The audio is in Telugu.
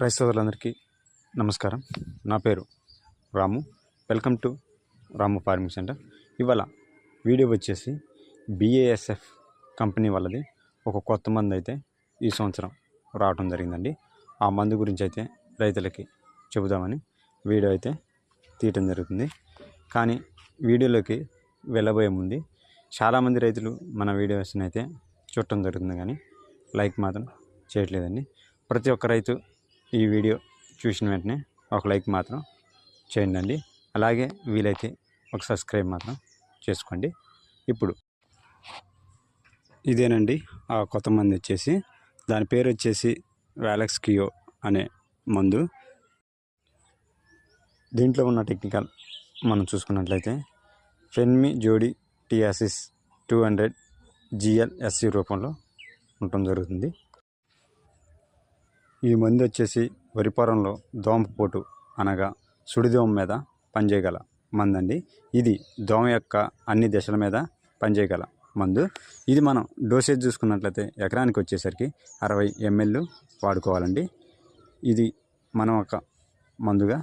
క్రైస్తవులందరికీ సోదరులందరికీ నమస్కారం. నా పేరు Ramu. Welcome to Ramu farming centre. ఇవాళ వీడియో వచ్చేసి బిఏఎస్ఎఫ్ కంపెనీ వాళ్ళది. ఒక కొత్త మందు అయితే ఈ సంవత్సరం రావడం జరిగిందండి. ఆ మందు గురించి అయితే రైతులకి చెబుదామని వీడియో అయితే తీయటం జరుగుతుంది. కానీ వీడియోలోకి వెళ్ళబోయే ముందు చాలామంది రైతులు మన వీడియోస్ని అయితే చూడటం జరుగుతుంది కానీ లైక్ మాత్రం చేయట్లేదండి. ప్రతి ఒక్క రైతు ఈ వీడియో చూసిన వెంటనే ఒక లైక్ మాత్రం చేయండి అలాగే వీలైతే ఒక సబ్స్క్రైబ్ మాత్రం చేసుకోండి. ఇప్పుడు ఇదేనండి. ఆ కొత్త మందు వచ్చేసి దాని పేరు వచ్చేసి వ్యాలెక్స్ కియో అనే మందు. దీంట్లో ఉన్న టెక్నికల్ మనం చూసుకున్నట్లయితే ఫెన్మి జోడి టియాసిస్ టూ హండ్రెడ్ జిఎల్ఎస్సి రూపంలో ఉండటం జరుగుతుంది. ఈ మందు వచ్చేసి వరి పొలంలో దోమపోటు అనగా సుడిదోమ మీద పనిచేయగల మందండి. ఇది దోమ యొక్క అన్ని దశల మీద పనిచేయగల మందు. ఇది మనం డోసేజ్ చూసుకున్నట్లయితే ఎకరానికి వచ్చేసరికి అరవై ఎంఎల్ వాడుకోవాలండి. ఇది మనం ఒక మందుగా